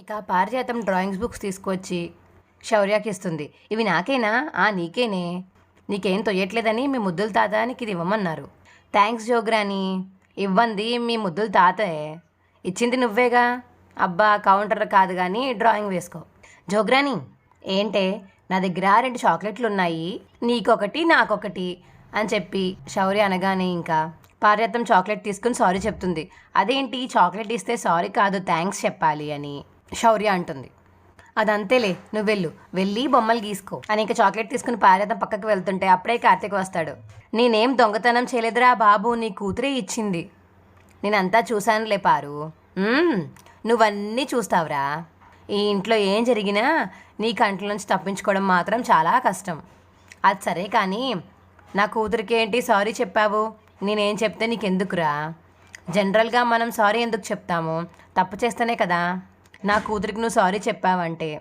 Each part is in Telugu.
ఇక పారిజాతం డ్రాయింగ్స్ బుక్స్ తీసుకొచ్చి శౌర్యకి ఇస్తుంది. ఇవి నాకేనా? ఆ నీకేనే. నీకేం తొయ్యట్లేదని మీ ముద్దుల తాత నీకు ఇది ఇవ్వమన్నారు. థ్యాంక్స్ జోగ్రాని. ఇవ్వంది మీ ముద్దుల తాతే. ఇచ్చింది నువ్వేగా? అబ్బా కౌంటర్ కాదు కానీ డ్రాయింగ్ వేసుకో. జోగ్రాని ఏంటే? నా దగ్గర రెండు చాక్లెట్లు ఉన్నాయి నీకొకటి నాకొకటి అని చెప్పి శౌర్య అనగానే ఇంకా పార్యత్నం చాక్లెట్ తీసుకుని సారీ చెప్తుంది. అదేంటి? చాక్లెట్ ఇస్తే సారీ కాదు థ్యాంక్స్ చెప్పాలి అని. శౌర్య అంటుంది. అదంతేలే నువ్వు వెళ్ళు. వెళ్ళి బొమ్మలు గీసుకో అని ఇంకా చాక్లెట్ తీసుకుని పార్యతం పక్కకు వెళ్తుంటే అప్పుడే కార్తీక్ వస్తాడు. నేనేం దొంగతనం చేయలేదురా బాబు నీ కూతురే ఇచ్చింది. నేనంతా చూశానులే పారు. నువ్వన్నీ చూస్తావురా. ఈ ఇంట్లో ఏం జరిగినా నీ కంట్ల నుంచి తప్పించుకోవడం మాత్రం చాలా కష్టం. అది సరే కానీ నా కూతురికి ఏంటి సారీ చెప్పావు? నేనేం చెప్తే నీకెందుకురా? జనరల్గా మనం సారీ ఎందుకు చెప్తాము? తప్పు చేస్తేనే కదా. నా కూతురికి నువ్వు సారీ చెప్పావంటే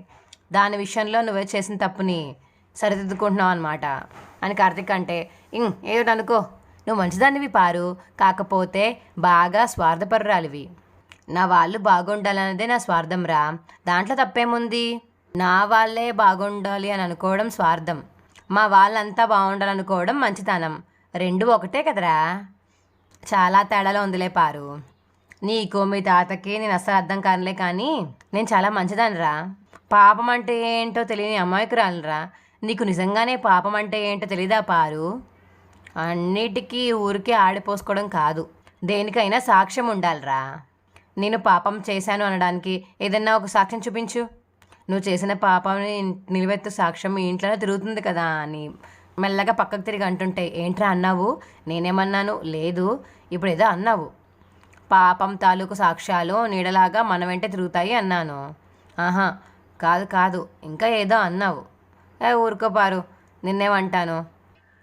దాని విషయంలో నువ్వే చేసిన తప్పుని సరిదిద్దుకుంటున్నావు అనమాట అని కార్తిక్ అంటే "ఇంగ్, నువ్వు మంచిదానివి పారు. కాకపోతే బాగా స్వార్థపరురాలివి. నా వాళ్ళు బాగుండాలన్నదే నా స్వార్థం రా. దాంట్లో తప్పేముంది? నా వాళ్ళే బాగుండాలి అని అనుకోవడం స్వార్థం. మా వాళ్ళంతా బాగుండాలనుకోవడం మంచితనం. రెండు ఒకటే కదరా. చాలా తేడాలో ఉందిలే పారు. నీకో మీ తాతకి నేను అసలు అర్థం కానులే కానీ నేను చాలా మంచిదానిరా పాపం అంటే ఏంటో తెలియని అమాయకురాలరా నీకు నిజంగానే పాపం అంటే ఏంటో తెలీదా పారు? అన్నిటికీ ఊరికే ఆడిపోసుకోవడం కాదు. దేనికైనా సాక్ష్యం ఉండాలిరా. నేను పాపం చేశాను అనడానికి ఏదన్నా ఒక సాక్ష్యం చూపించు. నువ్వు చేసిన పాపాన్ని నిలువెత్తు సాక్ష్యం మీ ఇంట్లోనే తిరుగుతుంది కదా అని మెల్లగా పక్కకు తిరిగి అంటుంటే ఏంట్రా అన్నావు? నేనేమన్నాను? లేదు. ఇప్పుడు ఏదో అన్నావు. పాపం తాలూకు సాక్ష్యాలు నీడలాగా మన వెంట తిరుగుతాయి అన్నాను. ఆహా కాదు కాదు ఇంకా ఏదో అన్నావు. ఏ ఊరుకోపారు నిన్నేమంటాను?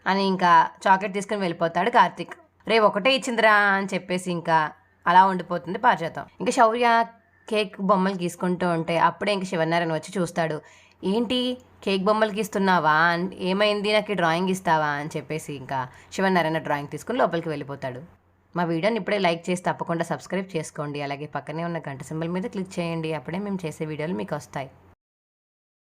అని ఇంకా చాక్లెట్ తీసుకుని వెళ్ళిపోతాడు కార్తిక్. రేపు ఒకటే ఇచ్చిందిరా అని చెప్పేసి ఇంకా అలా ఉండిపోతుంది పారిజాతం. ఇంకా శౌర్య కేక్ బొమ్మలు గీసుకుంటూ ఉంటే అప్పుడే ఇంక శివనారాయణ వచ్చి చూస్తాడు. ఏంటి కేక్ బొమ్మలు గీస్తున్నావా? ఏమైంది? నాకు డ్రాయింగ్ ఇస్తావా? అని చెప్పేసి ఇంకా శివనారాయణ డ్రాయింగ్ తీసుకుని లోపలికి వెళ్ళిపోతాడు. మా వీడియోని ఇప్పుడే లైక్ చేసి తప్పకుండా సబ్స్క్రైబ్ చేసుకోండి. అలాగే పక్కనే ఉన్న గంట సింబల్ మీద క్లిక్ చేయండి. అప్పుడే మేము చేసే వీడియోలు మీకు వస్తాయి.